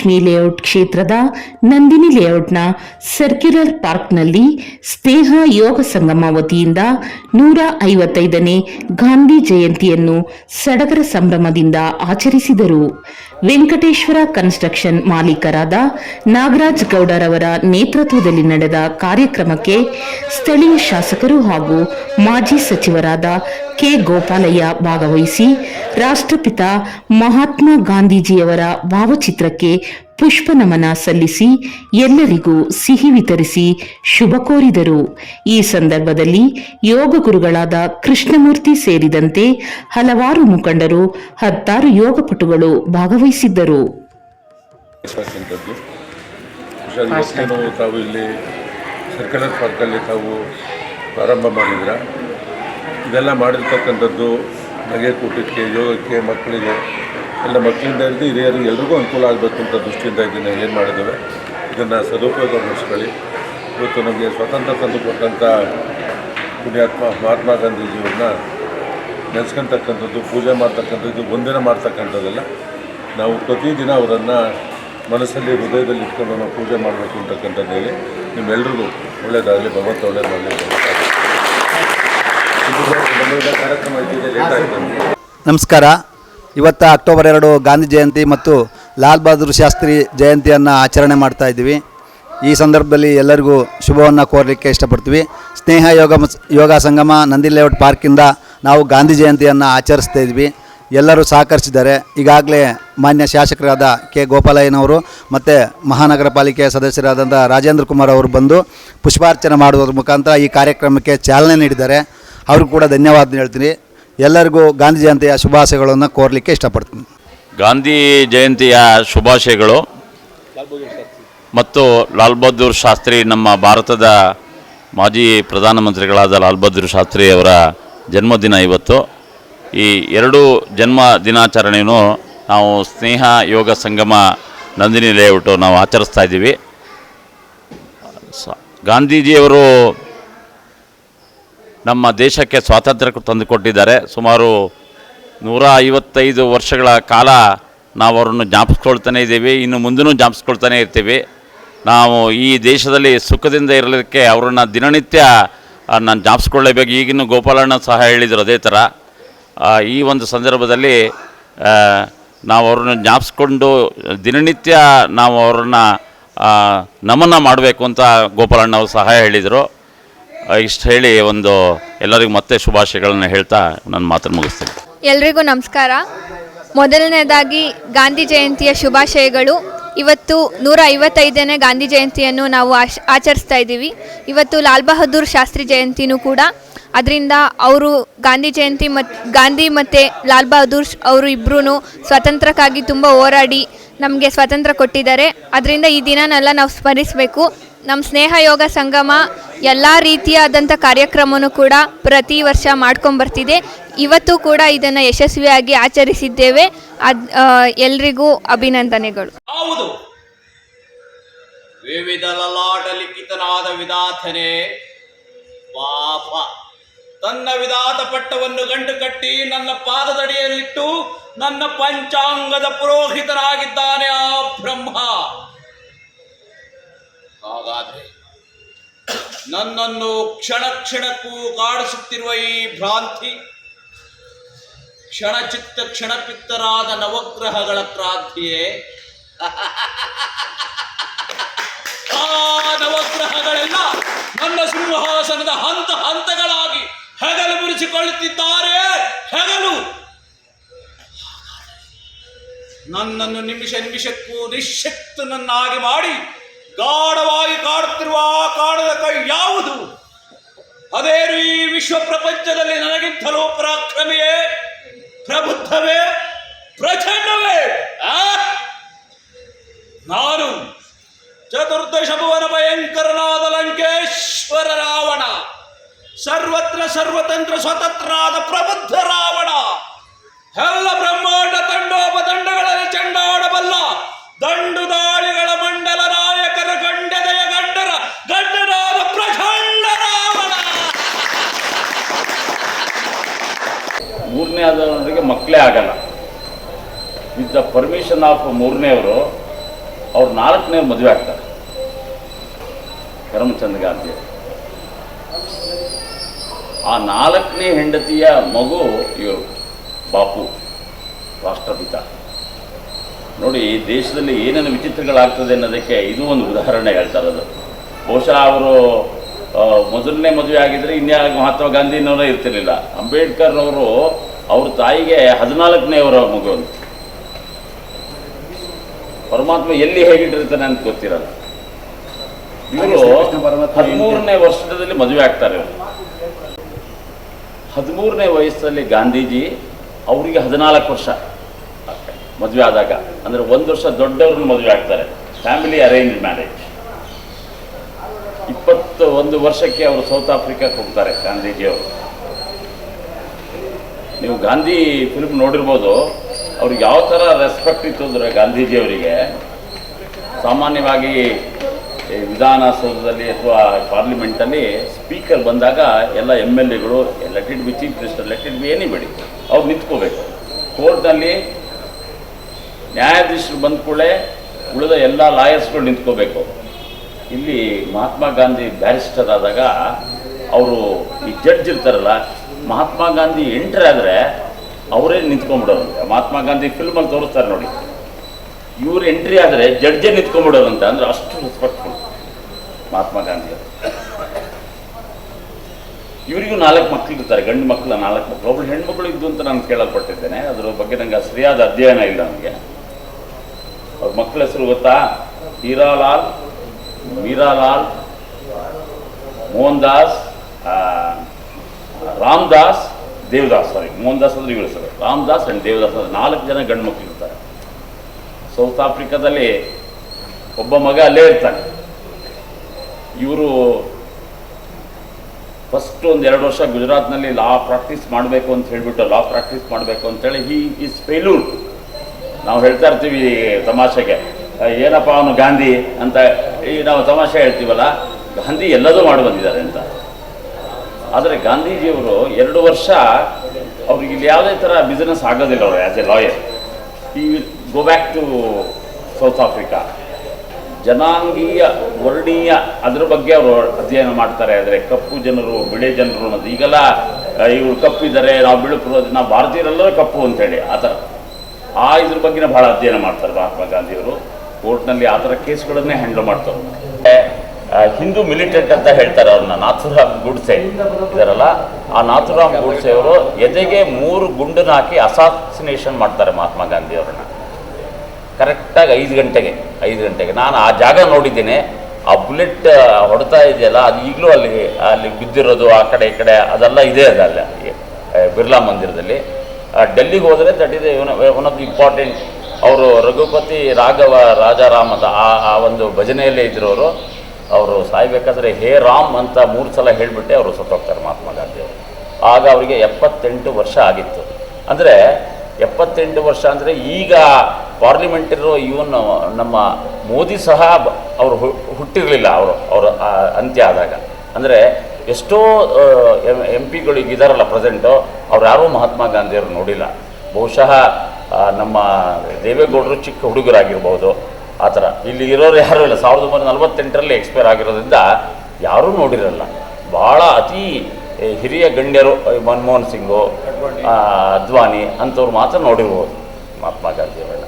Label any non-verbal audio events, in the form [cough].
Mahalakshmi layout ಕ್ಷೇತ್ರದ Nandini ಲೇಔಟ್ನ circular ಪಾರ್ಕ್ನಲ್ಲಿ ಸ್ನೇಹ ಯೋಗ ಸಂಗಮ ವತಿಯಿಂದ ನೂರ ಐವತ್ತೈದನೇ ಗಾಂಧಿ ಜಯಂತಿಯನ್ನು ಸಡಗರ ಸಂಭ್ರಮದಿಂದ ಆಚರಿಸಿದರು. ವೆಂಕಟೇಶ್ವರ ಕನ್ಸ್ಟ್ರಕ್ಷನ್ ಮಾಲೀಕರಾದ ನಾಗರಾಜ್ ಗೌಡರವರ ನೇತೃತ್ವದಲ್ಲಿ ನಡೆದ ಕಾರ್ಯಕ್ರಮಕ್ಕೆ ಸ್ಥಳೀಯ ಶಾಸಕರು ಹಾಗೂ ಮಾಜಿ ಸಚಿವರಾದ ಕೆ ಗೋಪಾಲಯ್ಯ ಭಾಗವಹಿಸಿ ರಾಷ್ಟ್ರಪಿತ ಮಹಾತ್ಮ ಗಾಂಧೀಜಿಯವರ ಭಾವಚಿತ್ರಕ್ಕೆ ಪುಷ್ಪ ನಮನ ಸಲ್ಲಿಸಿ ಎಲ್ಲರಿಗೂ ಸಿಹಿ ವಿತರಿಸಿ ಶುಭ ಕೋರಿದರು. ಈ ಸಂದರ್ಭದಲ್ಲಿ ಯೋಗ ಗುರುಗಳಾದ ಕೃಷ್ಣಮೂರ್ತಿ ಸೇರಿದಂತೆ ಹಲವಾರು ಮುಖಂಡರು, ಹತ್ತಾರು ಯೋಗಪಟುಗಳು ಭಾಗವಹಿಸಿದ್ದರು. ಇಲ್ಲಿ ಪ್ರಾರಂಭ ಮಾಡಿದ್ರ. ಇದೆಲ್ಲ ಮಾಡಿರ್ತಕ್ಕಂಥದ್ದು ನಗೆ ಕೂಟಕ್ಕೆ ಯೋಗಕ್ಕೆ, ಮಕ್ಕಳಿಗೆ ಎಲ್ಲ ಮಕ್ಕಳಿಂದ ಹಿಡಿದು ಹಿರಿಯರು ಎಲ್ರಿಗೂ ಅನುಕೂಲ ಆಗಬೇಕು ಅಂತ ದೃಷ್ಟಿಯಿಂದ ಇದನ್ನು ಏನು ಮಾಡಿದ್ದೇವೆ. ಇದನ್ನು ಸದುಪಯೋಗಗೊಳಿಸ್ಕೊಳ್ಳಿ ಇವತ್ತು ನಮಗೆ ಸ್ವತಂತ್ರ ತಂದು ಕೊಟ್ಟಂಥ ಪುಣ್ಯಾತ್ಮ ಮಹಾತ್ಮ ಗಾಂಧೀಜಿಯವ್ರನ್ನ ನೆನೆಸ್ಕೊಂತಕ್ಕಂಥದ್ದು, ಪೂಜೆ ಮಾಡ್ತಕ್ಕಂಥದ್ದು ಒಂದಿನ ಮಾಡ್ತಕ್ಕಂಥದ್ದಲ್ಲ. ನಾವು ಪ್ರತಿದಿನ ಅವರನ್ನು ಮನಸ್ಸಲ್ಲಿ, ಹೃದಯದಲ್ಲಿ ಇಟ್ಕೊಂಡು ನಾವು ಪೂಜೆ ಮಾಡಬೇಕು ಅಂತಕ್ಕಂಥದ್ದು ಹೇಳಿ ನಿಮ್ಮೆಲ್ಲರಿಗೂ ಒಳ್ಳೆಯದಾಗಲಿ ಭಗವಂತ ಒಳ್ಳೆಯದಾಗಲಿ ಕಾರ್ಯಕ್ರಮ ನಮಸ್ಕಾರ. ಇವತ್ತು ಅಕ್ಟೋಬರ್ ಎರಡು ಗಾಂಧಿ ಜಯಂತಿ ಮತ್ತು ಲಾಲ್ ಬಹದ್ದೂರ್ ಶಾಸ್ತ್ರಿ ಜಯಂತಿಯನ್ನು ಆಚರಣೆ ಮಾಡ್ತಾ ಇದ್ದೀವಿ. ಈ ಸಂದರ್ಭದಲ್ಲಿ ಎಲ್ಲರಿಗೂ ಶುಭವನ್ನು ಕೋರಲಿಕ್ಕೆ ಇಷ್ಟಪಡ್ತೀವಿ. ಸ್ನೇಹ ಯೋಗ ಯೋಗ ಸಂಗಮ ನಂದಿ ಲೇಔಟ್ ಪಾರ್ಕಿಂದ ನಾವು ಗಾಂಧಿ ಜಯಂತಿಯನ್ನು ಆಚರಿಸ್ತಾ ಇದ್ವಿ ಎಲ್ಲರೂ ಸಹಕರಿಸಿದ್ದಾರೆ. ಈಗಾಗಲೇ ಮಾನ್ಯ ಶಾಸಕರಾದ ಕೆ ಗೋಪಾಲಯ್ಯನವರು ಮತ್ತು ಮಹಾನಗರ ಪಾಲಿಕೆಯ ಸದಸ್ಯರಾದಂಥ ರಾಜೇಂದ್ರ ಕುಮಾರ್ ಅವರು ಬಂದು ಪುಷ್ಪಾರ್ಚನೆ ಮಾಡುವುದರ ಮುಖಾಂತರ ಈ ಕಾರ್ಯಕ್ರಮಕ್ಕೆ ಚಾಲನೆ ನೀಡಿದ್ದಾರೆ. ಅವರು ಕೂಡ ಧನ್ಯವಾದ ಹೇಳ್ತೀನಿ. ಎಲ್ಲರಿಗೂ ಗಾಂಧಿ ಜಯಂತಿಯ ಶುಭಾಶಯಗಳನ್ನು ಕೋರಲಿಕ್ಕೆ ಇಷ್ಟಪಡ್ತೀನಿ. ಗಾಂಧಿ ಜಯಂತಿಯ ಶುಭಾಶಯಗಳು ಮತ್ತು ಲಾಲ್ ಬಹದ್ದೂರ್ ಶಾಸ್ತ್ರಿ ನಮ್ಮ ಭಾರತದ ಮಾಜಿ ಪ್ರಧಾನಮಂತ್ರಿಗಳಾದ ಲಾಲ್ ಬಹದ್ದೂರ್ ಶಾಸ್ತ್ರಿ ಅವರ ಜನ್ಮದಿನ ಇವತ್ತು. ಈ ಎರಡು ಜನ್ಮ ದಿನಾಚರಣೆಯನ್ನು ನಾವು ಸ್ನೇಹ ಯೋಗ ಸಂಗಮ ನಂದಿನಿ ಲೇಔಟು ನಾವು ಆಚರಿಸ್ತಾ ಇದ್ದೀವಿ. ಗಾಂಧೀಜಿಯವರು ನಮ್ಮ ದೇಶಕ್ಕೆ ಸ್ವಾತಂತ್ರ್ಯ ತಂದುಕೊಟ್ಟಿದ್ದಾರೆ. ಸುಮಾರು ನೂರ ಐವತ್ತೈದು ವರ್ಷಗಳ ಕಾಲ ನಾವು ಅವರನ್ನು ಜ್ಞಾಪಿಸ್ಕೊಳ್ತಾನೆ ಇದ್ದೀವಿ. ಇನ್ನು ಮುಂದೂ ಜ್ಞಾಪಿಸ್ಕೊಳ್ತಾನೆ ಇರ್ತೀವಿ. ನಾವು ಈ ದೇಶದಲ್ಲಿ ಸುಖದಿಂದ ಇರಲಿಕ್ಕೆ ಅವರನ್ನು ದಿನನಿತ್ಯ ನಾನು ಜ್ಞಾಪಿಸ್ಕೊಳ್ಳೇಬೇಕು. ಈಗಿನ ಗೋಪಾಲಣ್ಣ ಸಹ ಹೇಳಿದರು ಅದೇ ಥರ. ಈ ಒಂದು ಸಂದರ್ಭದಲ್ಲಿ ನಾವು ಅವ್ರನ್ನ ಜ್ಞಾಪಿಸ್ಕೊಂಡು ದಿನನಿತ್ಯ ನಾವು ಅವ್ರನ್ನ ನಮನ ಮಾಡಬೇಕು ಅಂತ ಗೋಪಾಲಣ್ಣ ಅವರು ಸಹ ಹೇಳಿದರು. ಇಷ್ಟು ಹೇಳಿ ಒಂದು ಎಲ್ಲರಿಗೂ ಮತ್ತೆ ಶುಭಾಶಯಗಳನ್ನು ಹೇಳ್ತಾ ನನ್ನ ಮಾತನ್ನು ಮುಗಿಸ್ತೀನಿ. ಎಲ್ರಿಗೂ ನಮಸ್ಕಾರ. ಮೊದಲನೇದಾಗಿ ಗಾಂಧಿ ಜಯಂತಿಯ ಶುಭಾಶಯಗಳು. ಇವತ್ತು ನೂರ ಐವತ್ತೈದನೇ ಗಾಂಧಿ ಜಯಂತಿಯನ್ನು ನಾವು ಆಶ್, ಆಚರಿಸ್ತಾ ಇದ್ದೀವಿ. ಇವತ್ತು ಲಾಲ್ ಬಹದ್ದೂರ್ ಶಾಸ್ತ್ರಿ ಜಯಂತಿನೂ ಕೂಡ. ಅದರಿಂದ ಅವರು ಗಾಂಧಿ ಜಯಂತಿ ಮತ್ತು ಗಾಂಧಿ ಮತ್ತು ಲಾಲ್ ಬಹದ್ದೂರ್ ಅವರು ಇಬ್ಬರೂ ಸ್ವಾತಂತ್ರ್ಯಕ್ಕಾಗಿ ತುಂಬ ಹೋರಾಡಿ ನಮಗೆ ಸ್ವಾತಂತ್ರ್ಯ ಕೊಟ್ಟಿದ್ದಾರೆ. ಅದರಿಂದ ಈ ದಿನನೆಲ್ಲ ನಾವು ಸ್ಮರಿಸಬೇಕು. ನಮ್ಮ ಸ್ನೇಹ ಯೋಗ ಸಂಗಮ ಎಲ್ಲ ರೀತಿಯಾದಂಥ ಕಾರ್ಯಕ್ರಮವೂ ಕೂಡ ಪ್ರತಿ ವರ್ಷ ಮಾಡ್ಕೊಂಬರ್ತಿದೆ ಇವತ್ತು ಕೂಡ ಇದನ್ನು ಯಶಸ್ವಿಯಾಗಿ ಆಚರಿಸಿದ್ದೇವೆ. ಅದ್ ಎಲ್ರಿಗೂ ಅಭಿನಂದನೆಗಳು. ಹೌದು. ವಿವಿಧ ಲಲಾಟ ಲಿಖಿತನಾದ ವಿಧಾತನೆ ಪಾಪ. ತನ್ನ ವಿಧಾತ ಪಟ್ಟವನ್ನು ಗಂಟು ಕಟ್ಟಿ ನನ್ನ ಪಾದದಡಿಯಲ್ಲಿಟ್ಟು ನನ್ನ ಪಂಚಾಂಗದ ಪುರೋಹಿತರಾಗಿದ್ದಾನೆ ಆ ಬ್ರಹ್ಮ. ಹಾಗಾದ್ರೆ ನನ್ನನ್ನು ಕ್ಷಣ ಕ್ಷಣಕ್ಕೂ ಕಾಡಿಸುತ್ತಿರುವ ಈ ಭ್ರಾಂತಿ, ಕ್ಷಣಚಿತ್ತ ಕ್ಷಣಪಿತ್ತರಾದ ನವಗ್ರಹಗಳ ಕ್ರಾಂತಿಯೇ. [laughs] ಆ ನವಗ್ರಹಗಳೆಲ್ಲ ನನ್ನ ಸಿಂಹಾಸನದ ಹಂತ ಹಂತಗಳಾಗಿ ಹೆಗಲು ಮುರಿಸಿಕೊಳ್ಳುತ್ತಿದ್ದಾರೆ. ಹೆಗಲು! ನನ್ನನ್ನು ನಿಮಿಷ ನಿಮಿಷಕ್ಕೂ ನಿಶಕ್ತನನ್ನಾಗಿ ಮಾಡಿ ಗಾಢವಾಗಿ ಕಾಡುತ್ತಿರುವ ಆ ಕಾಡದ ಕೈ ಯಾವುದು? ಅದೇ ಈ ವಿಶ್ವ ಪ್ರಪಂಚದಲ್ಲಿ ನನಗಿಂತಲೂ ಪರಾಕ್ರಮಿಯೇ ಪರ್ಮಿಷನ್ ಆಫ್ ಮೂರನೇವರು ಅವ್ರು ನಾಲ್ಕನೇ ಮದುವೆ ಆಗ್ತಾರೆ. ಕರಮಚಂದ್ ಗಾಂಧಿ ಆ ನಾಲ್ಕನೇ ಹೆಂಡತಿಯ ಮಗು ಇವರು, ಬಾಪು, ರಾಷ್ಟ್ರಪಿತ. ನೋಡಿ, ದೇಶದಲ್ಲಿ ಏನೇನು ವಿಚಿತ್ರಗಳಾಗ್ತದೆ ಅನ್ನೋದಕ್ಕೆ ಇದು ಒಂದು ಉದಾಹರಣೆ ಹೇಳ್ತಾರೆ ಅದು ಬಹುಶಃ ಅವರು ಮೊದಲನೇ ಮದುವೆ ಆಗಿದ್ರೆ ಇನ್ಯಾವ ಮಹಾತ್ಮ ಗಾಂಧಿನವರೇ ಇರ್ತಿರ್ಲಿಲ್ಲ. ಅಂಬೇಡ್ಕರ್ ಅವರು ಅವ್ರ ತಾಯಿಗೆ ಹದಿನಾಲ್ಕನೇವರ ಮಗು ಅಂತ. ಪರಮಾತ್ಮ ಎಲ್ಲಿ ಹೇಗಿಟ್ಟಿರ್ತಾನೆ ಅಂತ ಗೊತ್ತಿರಲ್ಲ. ಇವರು ಹದಿಮೂರನೇ ವರ್ಷದಲ್ಲಿ ಮದುವೆ ಆಗ್ತಾರೆ ಇವರು. ಹದಿಮೂರನೇ ವಯಸ್ಸಲ್ಲಿ ಗಾಂಧೀಜಿ ಅವರಿಗೆ ಹದಿನಾಲ್ಕು ವರ್ಷ ಮದುವೆ ಆದಾಗ. ಅಂದರೆ ಒಂದು ವರ್ಷ ದೊಡ್ಡವ್ರನ್ನ ಮದುವೆ ಆಗ್ತಾರೆ. ಫ್ಯಾಮಿಲಿ ಅರೇಂಜ್ ಮ್ಯಾರೇಜ್ ಇಪ್ಪತ್ತು ಒಂದು ವರ್ಷಕ್ಕೆ ಅವರು ಸೌತ್ ಆಫ್ರಿಕಾಕ್ಕೆ ಹೋಗ್ತಾರೆ ಗಾಂಧೀಜಿಯವರು. ನೀವು ಗಾಂಧಿ ಫಿಲ್ಮ್ ನೋಡಿರ್ಬೋದು. ಅವ್ರಿಗೆ ಯಾವ ಥರ ರೆಸ್ಪೆಕ್ಟ್ ಇತ್ತು ಅಂದರೆ ಗಾಂಧೀಜಿಯವರಿಗೆ, ಸಾಮಾನ್ಯವಾಗಿ ವಿಧಾನಸೌಧದಲ್ಲಿ ಅಥವಾ ಪಾರ್ಲಿಮೆಂಟಲ್ಲಿ ಸ್ಪೀಕರ್ ಬಂದಾಗ ಎಲ್ಲ ಎಂ ಎಲ್ ಎಗಳು let be chief minister let be ಏನೇ ಬಿಡಿ ಅವ್ರು ನಿಂತ್ಕೋಬೇಕು. ಕೋರ್ಟ್ನಲ್ಲಿ ನ್ಯಾಯಾಧೀಶರು ಬಂದ ಕೂಡಲೇ ಉಳಿದ ಎಲ್ಲ ಲಾಯರ್ಸ್ಗಳು ನಿಂತ್ಕೋಬೇಕು. ಇಲ್ಲಿ ಮಹಾತ್ಮ ಗಾಂಧಿ ಬ್ಯಾರಿಸ್ಟರ್ ಆದಾಗ, ಅವರು ಈ ಜಡ್ಜ್ ಇರ್ತಾರಲ್ಲ, ಮಹಾತ್ಮ ಗಾಂಧಿ ಎಂಟ್ರಿ ಆದರೆ ಅವರೇ ನಿಂತ್ಕೊಂಡ್ಬಿಡೋರಂತೆ ಮಹಾತ್ಮ ಗಾಂಧಿ ಫಿಲ್ಮಲ್ಲಿ ತೋರಿಸ್ತಾರೆ ನೋಡಿ. ಇವ್ರು ಎಂಟ್ರಿ ಆದರೆ ಜಡ್ಜೆ ನಿಂತ್ಕೊಂಡ್ಬಿಡೋರಂತೆ ಅಂದರೆ ಅಷ್ಟು ರೆಸ್ಪೆಕ್ಟ್ಫುಲ್ ಮಹಾತ್ಮ ಗಾಂಧಿ ಅವರು. ಇವರಿಗೂ ನಾಲ್ಕು ಮಕ್ಕಳು ಇರ್ತಾರೆ, ಗಂಡು ಮಕ್ಕಳ ನಾಲ್ಕು ಮಕ್ಕಳು ಒಬ್ಬಳು ಹೆಣ್ಮಕ್ಳು ಇದ್ದು ಅಂತ ನಾನು ಕೇಳಲ್ಪಟ್ಟಿದ್ದೇನೆ. ಅದ್ರ ಬಗ್ಗೆ ನಂಗೆ ಸರಿಯಾದ ಅಧ್ಯಯನ ಇಲ್ಲ ನನಗೆ ಅವ್ರ ಮಕ್ಕಳ ಹೆಸರು ಗೊತ್ತಾ? ಹೀರಾಲಾಲ್, ಮೀರಾಲಾಲ್, ಮೋಹನ್ ದಾಸ್ ರಾಮದಾಸ್ ರಾಮ್ ದಾಸ್ ದೇವದಾಸ್ ಸಾರಿ ಮೋಹನ್ ದಾಸ್ ಅಂದ್ರೆ ಇವಳು ಸರ್. ರಾಮದಾಸ್ ಅಂಡ್ ದೇವದಾಸ್ ಅಂದ್ರೆ ನಾಲ್ಕು ಜನ ಗಂಡು ಮಕ್ಕಳು ಇರ್ತಾರೆ. ಸೌತ್ ಆಫ್ರಿಕಾದಲ್ಲಿ ಒಬ್ಬ ಮಗ ಅಲ್ಲೇ ಇರ್ತಾನೆ. ಇವರು ಫಸ್ಟ್ ಒಂದು ಎರಡು ವರ್ಷ ಗುಜರಾತ್ನಲ್ಲಿ ಲಾ ಪ್ರಾಕ್ಟೀಸ್ ಮಾಡಬೇಕು ಅಂತ ಹೇಳಿಬಿಟ್ಟು ಲಾ ಪ್ರಾಕ್ಟೀಸ್ ಮಾಡಬೇಕು ಅಂತೇಳಿ ಹಿ ಈಸ್ ಫೇಲ್ಯೂರ್ ನಾವು ಹೇಳ್ತಾ ಇರ್ತೀವಿ ತಮಾಷೆಗೆ. "ಆ, ಏನಪ್ಪ ಅವನು ಗಾಂಧಿ? ಅಂತ ಈ ನಾವು ತಮಾಷೆ ಹೇಳ್ತೀವಲ್ಲ ಗಾಂಧಿ ಎಲ್ಲದೂ ಮಾಡಿ ಬಂದಿದ್ದಾರೆ ಅಂತ. ಆದರೆ ಗಾಂಧೀಜಿಯವರು ಎರಡು ವರ್ಷ ಅವ್ರಿಗೆ ಇಲ್ಲಿ ಯಾವುದೇ ಥರ ಬಿಸ್ನೆಸ್ ಆಗೋದಿಲ್ಲ ಅವರು ಆ್ಯಸ್ ಎ ಲಾಯರ್ ಈ go back to South Africa ಜನಾಂಗೀಯ, ವರ್ಣೀಯ ಅದರ ಬಗ್ಗೆ ಅವರು ಅಧ್ಯಯನ ಮಾಡ್ತಾರೆ. ಆದರೆ ಕಪ್ಪು ಜನರು, ಬಿಳೆ ಜನರು ಅನ್ನೋದು ಈಗೆಲ್ಲ. ಇವರು ಕಪ್ಪಿದ್ದಾರೆ ನಾವು ಬಿಳುಪರು ನಾವು ಭಾರತೀಯರೆಲ್ಲರೂ ಕಪ್ಪು ಅಂತೇಳಿ ಆ ಥರ. ಆ ಇದ್ರ ಬಗ್ಗೆ ಭಾಳ ಅಧ್ಯಯನ ಮಾಡ್ತಾರೆ ಮಹಾತ್ಮ ಗಾಂಧಿಯವರು. ಕೋರ್ಟ್ನಲ್ಲಿ ಆ ಥರ ಕೇಸ್ಗಳನ್ನೇ ಹ್ಯಾಂಡಲ್ ಮಾಡ್ತಾರೆ. ಹಿಂದೂ ಮಿಲಿಟೆಂಟ್ ಅಂತ ಹೇಳ್ತಾರೆ ಅವ್ರನ್ನ, ನಾಥುರಾಮ್ ಗುಡ್ಸೆ. ಇದರಲ್ಲ? ಆ ನಾಥುರಾಮ್ ಗುಡ್ಸೆ ಅವರು ಎದೆಗೆ ಮೂರು ಗುಂಡನ್ನ ಹಾಕಿ ಅಸಾಸಿನೇಷನ್ ಮಾಡ್ತಾರೆ ಮಹಾತ್ಮ ಗಾಂಧಿ ಅವ್ರನ್ನ. ಕರೆಕ್ಟಾಗಿ ಐದು ಗಂಟೆಗೆ ಐದು ಗಂಟೆಗೆ. ನಾನು ಆ ಜಾಗ ನೋಡಿದ್ದೀನಿ. ಆ ಬುಲೆಟ್ ಹೊಡ್ತಾ ಇದೆಯಲ್ಲ, ಅದು ಈಗಲೂ ಅಲ್ಲಿ ಅಲ್ಲಿ ಬಿದ್ದಿರೋದು, ಆ ಕಡೆ ಈ ಕಡೆ, ಅದೆಲ್ಲ ಇದೆ ಅದಲ್ಲ ಬಿರ್ಲಾ ಮಂದಿರದಲ್ಲಿ. ಡೆಲ್ಲಿಗೆ ಹೋದರೆ ದಟ್ ಇದೆ ಒನ್ ಆಫ್ ದಿ ಇಂಪಾರ್ಟೆಂಟ್. ಅವರು ರಘುಪತಿ ರಾಘವ ರಾಜಾರಾಮದ ಆ ಆ ಒಂದು ಭಜನೆಯಲ್ಲೇ ಇದ್ರೋರು ಅವರು ಸಾಯ್ಬೇಕಾದ್ರೆ ಹೇ ರಾಮ್ ಅಂತ ಮೂರು ಸಲ ಹೇಳಿಬಿಟ್ಟೆ ಅವರು ಸತ್ತೋಗ್ತಾರೆ ಮಹಾತ್ಮ ಗಾಂಧಿಯವರು ಆಗ ಅವರಿಗೆ ಎಪ್ಪತ್ತೆಂಟು ವರ್ಷ ಆಗಿತ್ತು. ಅಂದರೆ ಎಪ್ಪತ್ತೆಂಟು ವರ್ಷ ಅಂದರೆ ಈಗ ಪಾರ್ಲಿಮೆಂಟಿರೋ ಇವನ್ ನಮ್ಮ ಮೋದಿ ಸಹ ಅವರು ಹುಟ್ಟಿರಲಿಲ್ಲ ಅವರು, ಅವರ ಅಂತ್ಯ ಆದಾಗ. ಅಂದರೆ ಎಷ್ಟೋ ಎಂ ಪಿಗಳು ಇದಾರಲ್ಲ ಪ್ರೆಸೆಂಟು, ಅವ್ರು ಯಾರೂ ಮಹಾತ್ಮ ಗಾಂಧಿಯವರು ನೋಡಿಲ್ಲ. ಬಹುಶಃ ನಮ್ಮ ದೇವೇಗೌಡರು ಚಿಕ್ಕ ಹುಡುಗರಾಗಿರ್ಬೋದು. ಆ ಥರ. ಇಲ್ಲಿ ಇರೋರು ಯಾರೂ ಇಲ್ಲ. ಸಾವಿರದ ಒಂಬೈನೂರ ನಲವತ್ತೆಂಟರಲ್ಲಿ ಎಕ್ಸ್ಪೈರ್ ಆಗಿರೋದ್ರಿಂದ ಯಾರೂ ನೋಡಿರಲ್ಲ. ಭಾಳ ಅತಿ ಹಿರಿಯ ಗಣ್ಯರು ಮನಮೋಹನ್ ಸಿಂಗು ಅದ್ವಾನಿ ಅಂಥವ್ರು ಮಾತ್ರ ನೋಡಿರ್ಬೋದು ಮಹಾತ್ಮ ಗಾಂಧಿಯವರನ್ನ